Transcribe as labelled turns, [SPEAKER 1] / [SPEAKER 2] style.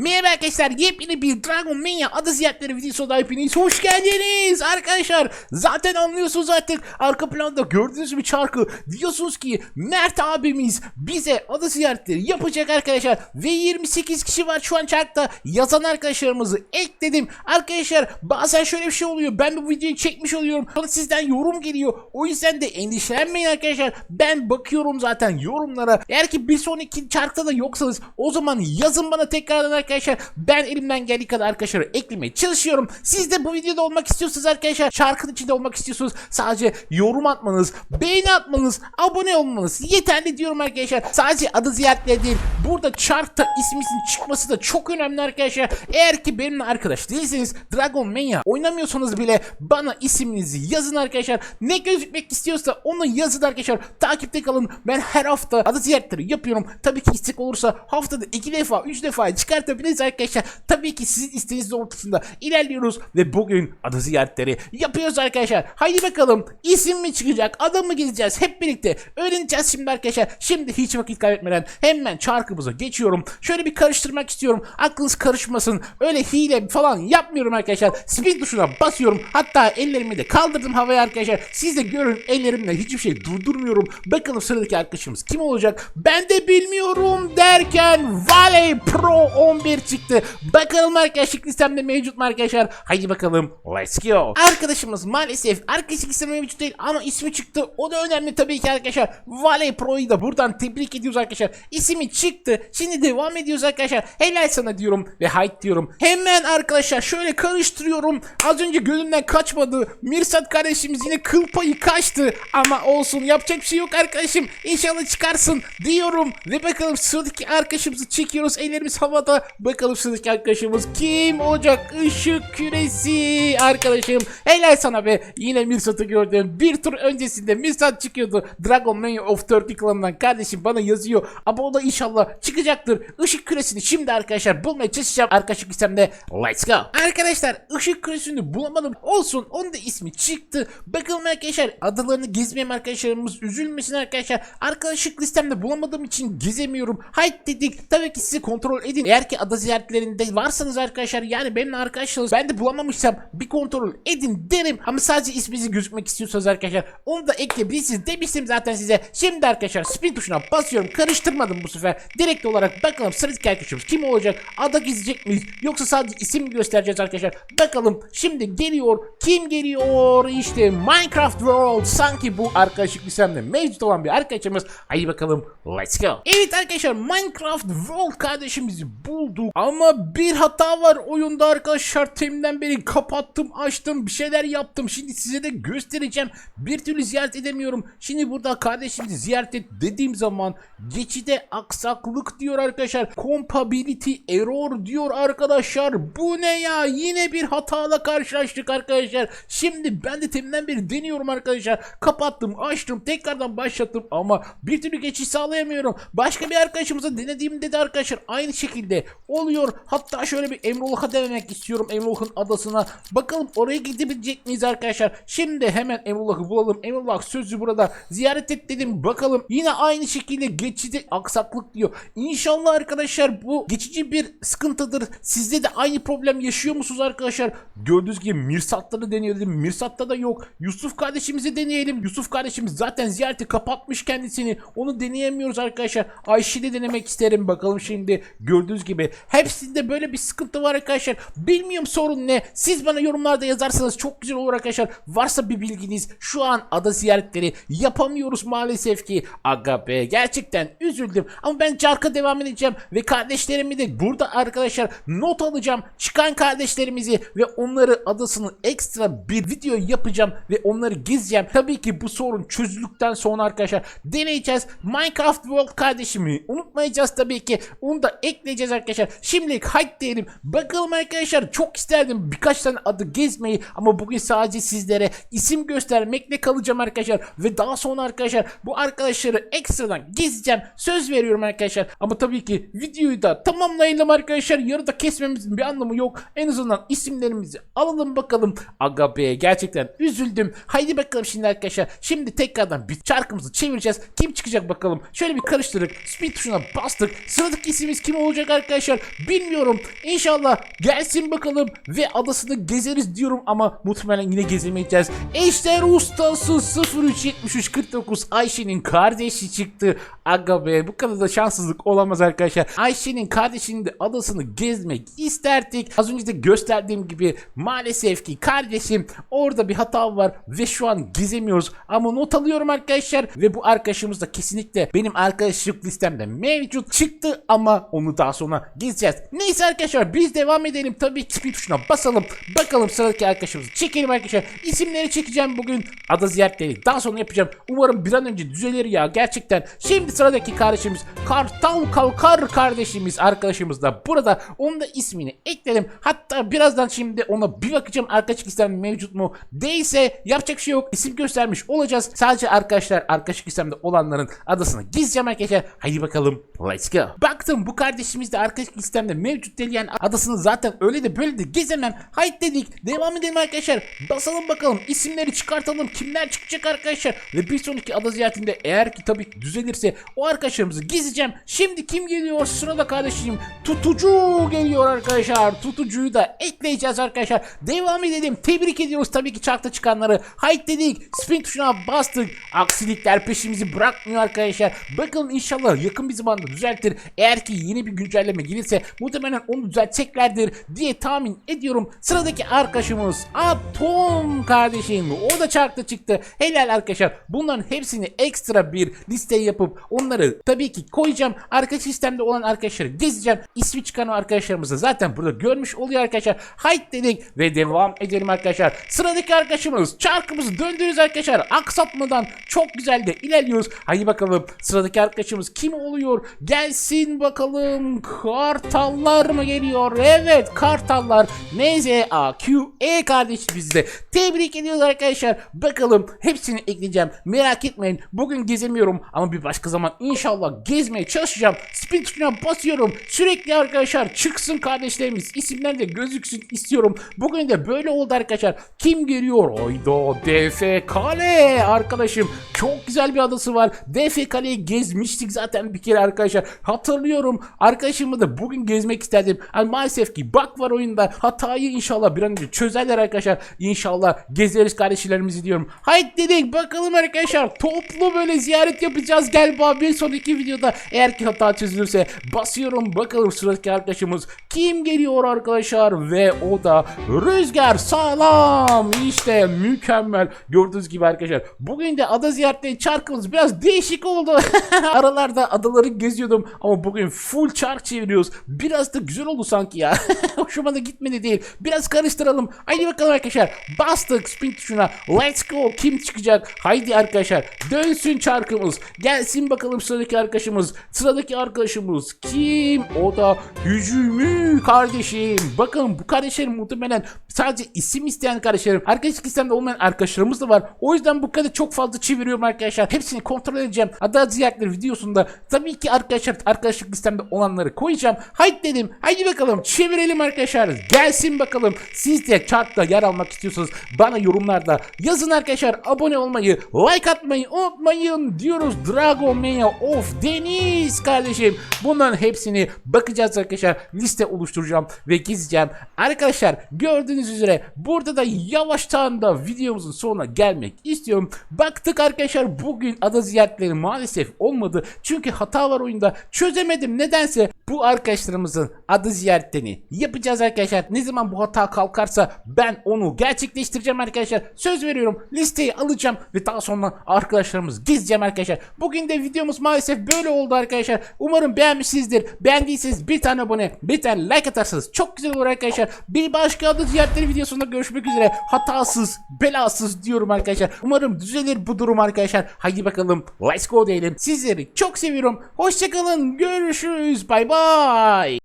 [SPEAKER 1] Merhaba arkadaşlar yepyeni bir Dragon Mania adı ziyaretleri videosuna hepiniz hoş geldiniz arkadaşlar. Zaten anlıyorsunuz artık arka planda gördüğünüz bir çarkı diyorsunuz ki Mert abimiz bize adı ziyaretleri yapacak arkadaşlar. Ve 28 kişi var şu an çarkta yazan arkadaşlarımızı ekledim. Arkadaşlar bazen şöyle bir şey oluyor ben bu videoyu çekmiş oluyorum sonra sizden yorum geliyor. O yüzden de endişelenmeyin arkadaşlar. Ben bakıyorum zaten yorumlara. Eğer ki bir sonraki çarkta da yoksanız o zaman yazın bana tekrardan arkadaşlar. Ben elimden geldiği kadar arkadaşları eklemeye çalışıyorum. Siz de bu videoda olmak istiyorsanız arkadaşlar şarkının içinde olmak istiyorsanız sadece yorum atmanız, beğeni atmanız, abone olmanız yeterli diyorum arkadaşlar. Sadece adı ziyaretleri değil. Burada çarkta isminizin çıkması da çok önemli arkadaşlar. Eğer ki benimle arkadaş değilseniz Dragon Mania oynamıyorsanız bile bana isminizi yazın arkadaşlar. Ne gözükmek istiyorsa onu yazın arkadaşlar. Takipte kalın. Ben her hafta adı ziyaretleri yapıyorum. Tabii ki istek olursa haftada iki defa, üç defa çıkartabiliriz arkadaşlar. Tabii ki sizin isteğiniz doğrultusunda ilerliyoruz ve bugün adı ziyaretleri yapıyoruz arkadaşlar. Haydi bakalım isim mi çıkacak, adam mı gideceğiz hep birlikte öğreneceğiz şimdi arkadaşlar. Şimdi hiç vakit kaybetmeden hemen çarkımıza geçiyorum. Şöyle bir karıştırmak istiyorum. Aklınız karışmasın. Öyle hile falan yapmıyorum arkadaşlar. Speed tuşuna basıyorum. Hatta ellerimi de kaldırdım havaya arkadaşlar. Siz de görün ellerimle hiçbir şey durdurmuyorum. Bakalım sıradaki arkadaşımız kim olacak? Ben de bilmiyorum derken Valley Pro 11 çıktı. Bakalım arkadaşlık listemde mevcut mu arkadaşlar? Haydi bakalım. Let's go. Arkadaşımız maalesef arkadaşlık listemde mevcut değil ama ismi çıktı. O da önemli tabii ki arkadaşlar. Valley Pro'yu da buradan tebrik ediyoruz arkadaşlar. İsmi çıktı. Şimdi devam ediyoruz arkadaşlar. Helal sana diyorum ve hayt diyorum. Hemen arkadaşlar şöyle karıştırıyorum. Az önce gönlümden kaçmadı. Mirsat kardeşimiz yine kıl payı kaçtı. Ama olsun yapacak bir şey yok arkadaşım. İnşallah çıkarsın diyorum. Ve bakalım sıradaki arkadaşımızı çekiyoruz. Ellerimiz havada. Bakalım sıradaki arkadaşımız kim olacak? Işık küresi arkadaşım. Helal sana be. Yine Mirsat'ı gördüm. Bir tur öncesinde Mirsat çıkıyordu. Dragon Mania of Turkey klanından kardeşim bana yazıyor. Ama o da inşallah çıkacaktır. Işık küresini şimdi arkadaşlar bulmaya çalışacağım. Arkadaşlık listemde let's go. Arkadaşlar ışık küresini bulamadım. Olsun onun da ismi çıktı. Bakalım arkadaşlar adalarını gezmeyen arkadaşlarımız üzülmesin arkadaşlar. Arkadaşlık listemde bulamadığım için gezemiyorum. Hayt dedik. Tabii ki sizi kontrol edin. Eğer ki ada ziyaretlerinde varsanız arkadaşlar yani benimle arkadaşlarınız ben de bulamamışsam bir kontrol edin derim. Ama sadece isminizi gözükmek istiyorsanız arkadaşlar onu da ekleyebilirsiniz demiştim zaten size. Şimdi arkadaşlar spin tuşuna basıyorum. Karıştırmadım bu sefer. Direkt olarak bakalım sıradaki arkadaşımız kim olacak? Ada gizleyecek miyiz? Yoksa sadece isim mi göstereceğiz arkadaşlar? Bakalım şimdi geliyor. Kim geliyor? İşte Minecraft World. Sanki bu arkadaşlık listemde mevcut olan bir arkadaşımız. Haydi bakalım. Let's go. Evet arkadaşlar Minecraft World kardeşimizi bulduk. Ama bir hata var oyunda arkadaşlar. Teminden beri kapattım, açtım, bir şeyler yaptım. Şimdi size de göstereceğim. Bir türlü ziyaret edemiyorum. Şimdi burada kardeşimizi ziyaret et dediğim zaman geçide aksaklık diyor arkadaşlar. Compatibility error diyor arkadaşlar. Bu ne ya? Yine bir hatayla karşılaştık arkadaşlar. Şimdi ben de teminden beri deniyorum arkadaşlar. Kapattım, açtım, tekrardan başlattım ama bir türlü geçiş sağlayamıyorum. Başka bir arkadaşımıza denediğimde de arkadaşlar aynı şekilde oluyor. Hatta şöyle bir Emrullah'a denemek istiyorum. Emrullah'ın adasına. Bakalım oraya gidebilecek miyiz arkadaşlar? Şimdi hemen Emrullah'ı bulalım. Emrullah sözü burada. Ziyaret et dedim. Bakalım yine aynı şekilde geçici aksaklık diyor. İnşallah arkadaşlar bu geçici bir sıkıntıdır. Sizde de aynı problem yaşıyor musunuz arkadaşlar? Gördüğünüz gibi Mirsat'ta deniyor dedim. Mirsat'ta da yok. Yusuf kardeşimizi deneyelim. Yusuf kardeşimiz zaten ziyareti kapatmış kendisini. Onu deneyemiyoruz arkadaşlar. Ayşe'de denemek isterim. Bakalım şimdi gördüğünüz gibi. Hepsinde böyle bir sıkıntı var arkadaşlar. Bilmiyorum sorun ne. Siz bana yorumlarda yazarsanız çok güzel olur arkadaşlar. Varsa bir bilginiz. Şu an ada ziyaretleri yapamıyoruz maalesef ki. Aga be gerçekten üzüldüm. Ama ben çarka devam edeceğim. Ve kardeşlerimi de burada arkadaşlar not alacağım. Çıkan kardeşlerimizi ve onları adasını ekstra bir video yapacağım. Ve onları gezeceğim. Tabii ki bu sorun çözüldükten sonra arkadaşlar deneyeceğiz. Minecraft World kardeşimi unutmayacağız tabii ki. Onu da ekleyeceğiz arkadaşlar. Şimdilik hype diyelim. Bakalım arkadaşlar çok isterdim birkaç tane adı gezmeyi ama bugün sadece sizlere isim göstermekle kalacağım arkadaşlar. Ve daha sonra arkadaşlar bu arkadaşları ekstradan gezeceğim. Söz veriyorum arkadaşlar. Ama tabii ki videoyu da tamamlayalım arkadaşlar. Yarıda kesmemizin bir anlamı yok. En azından isimlerimizi alalım bakalım. Aga be gerçekten üzüldüm. Haydi bakalım şimdi arkadaşlar. Şimdi tekrardan bir çarkımızı çevireceğiz. Kim çıkacak bakalım. Şöyle bir karıştırdık. Speed tuşuna bastık. Sıradaki ismimiz kim olacak arkadaşlar? Bilmiyorum. İnşallah gelsin bakalım ve adasını gezeriz diyorum ama muhtemelen yine gezemeyeceğiz. Ejder ustası 037349 Ayşe'nin kardeşi çıktı. Aga be bu kadar da şanssızlık olamaz arkadaşlar. Ayşe'nin kardeşinin de adasını gezmek isterdik. Az önce de gösterdiğim gibi maalesef ki kardeşim orada bir hata var ve şu an gezemiyoruz. Ama not alıyorum arkadaşlar ve bu arkadaşımız da kesinlikle benim arkadaşlık listemde mevcut çıktı ama onu daha sonra gezeceğiz. Neyse arkadaşlar biz devam edelim. Tabii speed tuşuna basalım. Bakalım sıradaki arkadaşımızı çekelim arkadaşlar. İsimleri çekeceğim bugün. Ada ziyaretleri daha sonra yapacağım. Umarım bir an önce düzelir ya gerçekten. Şimdi sıradaki kardeşimiz Kartal Kalkar kardeşimiz arkadaşımız da burada. Onun da ismini ekledim. Hatta birazdan şimdi ona bir bakacağım arkadaşlık listem mevcut mu? Değilse yapacak şey yok. İsim göstermiş olacağız. Sadece arkadaşlar arkadaşlık listemde olanların adasını gizleyeceğim arkadaşlar. Haydi bakalım. Let's go. Baktım bu kardeşimiz de arkadaşlık listemde mevcut değil yani adasını zaten öyle de böyle de gezemem. Haydi dedik. Devam edelim arkadaşlar. Basalım bakalım. isimleri çıkartalım. Kimler çıkacak arkadaşlar. Ve bir sonraki ada ziyaretinde eğer ki tabii ki düzelirse o arkadaşlarımızı gezeceğim. Şimdi kim geliyor? Sırada kardeşim. Tutucu geliyor arkadaşlar. Tutucuyu da ekleyeceğiz arkadaşlar. Devam edelim. Tebrik ediyoruz tabii ki çarkta çıkanları. Haydi dedik. Spin tuşuna bastık. Aksilikler peşimizi bırakmıyor arkadaşlar. Bakalım inşallah yakın bir zamanda düzeltir. Eğer ki yeni bir güncelleme gelirse muhtemelen onu düzelteceklerdir diye tahmin ediyorum. Sıradaki arkadaşımız Atom kardeşim. O da çarkta çıktı. Helal arkadaşlar. Bunların hepsini ekstra bir liste yapıp onları tabii ki koyacağım. Arkadaş sistemde olan arkadaşları gezeceğim. İsmi çıkan arkadaşlarımızı zaten burada görmüş oluyor arkadaşlar. Haydi dedik ve devam edelim arkadaşlar. Sıradaki arkadaşımız çarkımızı döndürüyoruz arkadaşlar. Aksatmadan çok güzel de ilerliyoruz. Haydi bakalım sıradaki arkadaşımız kim oluyor? Gelsin bakalım. Kartallar mı geliyor? Evet kartallar. Neyse AQ E kardeş bizde. Tebrik ediyoruz arkadaşlar. Bakalım hepsini ekleyeceğim. Merak etmeyin. Bugün gezemiyorum ama bir başka zaman inşallah gezmeye çalışacağım. Spin tuşuna basıyorum. Sürekli arkadaşlar çıksın kardeşlerimiz. İsimler de gözüksün istiyorum. Bugün de böyle oldu arkadaşlar. Kim geliyor? Oydo DF Kale arkadaşım. Çok güzel bir adası var. DF Kale'yi gezmiştik zaten bir kere arkadaşlar. Hatırlıyorum. Arkadaşımı da bugün gezmek isterdim. Yani maalesef ki bak var oyunda. Hatayı inşallah bir an önce çözerler arkadaşlar. İnşallah gezeriz kardeşlerimizi diyorum. Haydi dedik bakalım arkadaşlar. Toplu böyle ziyaret yapacağız galiba bir sonraki videoda. Eğer ki hata çözülürse basıyorum bakalım sıradaki arkadaşımız kim geliyor arkadaşlar ve o da Rüzgar sağlam işte mükemmel gördüğünüz gibi arkadaşlar bugün de ada ziyaretleri çarkımız biraz değişik oldu aralarda adaları geziyordum ama bugün full çark çeviriyoruz biraz da güzel oldu sanki ya. Hoşuma da gitmedi değil. Biraz karıştıralım. Haydi bakalım arkadaşlar. Bastık spin tuşuna. Let's go. Kim çıkacak? Haydi arkadaşlar. Dönsün çarkımız. Gelsin bakalım sıradaki arkadaşımız. Sıradaki arkadaşımız kim? O da Hücumü kardeşim? Bakın bu kardeşlerim muhtemelen sadece isim isteyen kardeşlerim. Arkadaşlık listemde olmayan arkadaşlarımız da var. O yüzden bu kadar çok fazla çeviriyorum arkadaşlar. Hepsini kontrol edeceğim. Ada ziyaretleri videosunda tabii ki arkadaşlar arkadaşlık listemde olanları koyacağım haydi dedim. Haydi bakalım çevirelim arkadaşlar. Gelsin bakalım. Siz de chartta yer almak istiyorsanız bana yorumlarda yazın arkadaşlar. Abone olmayı like atmayı unutmayın diyoruz. Dragon Mania of Deniz kardeşim. Bunların hepsini bakacağız arkadaşlar. Liste oluşturacağım ve gezeceğim. Arkadaşlar gördüğünüz üzere burada da yavaştan da videomuzun sonuna gelmek istiyorum. Baktık arkadaşlar bugün ada ziyaretleri maalesef olmadı. Çünkü hata var oyunda. Çözemedim nedense. Bu arkadaşlarımızın adı ziyaretlerini yapacağız arkadaşlar. Ne zaman bu hata kalkarsa ben onu gerçekleştireceğim arkadaşlar. Söz veriyorum listeyi alacağım ve daha sonra arkadaşlarımız gezeceğim arkadaşlar. Bugün de videomuz maalesef böyle oldu arkadaşlar. Umarım beğenmişsinizdir. Beğendiyseniz bir tane abone, bir tane like atarsanız çok güzel olur arkadaşlar. Bir başka adı ziyaretleri videosunda görüşmek üzere. Hatasız, belasız diyorum arkadaşlar. Umarım düzelir bu durum arkadaşlar. Haydi bakalım let's go diyelim. Sizleri çok seviyorum. Hoşçakalın. Görüşürüz. Bay bay. Bye.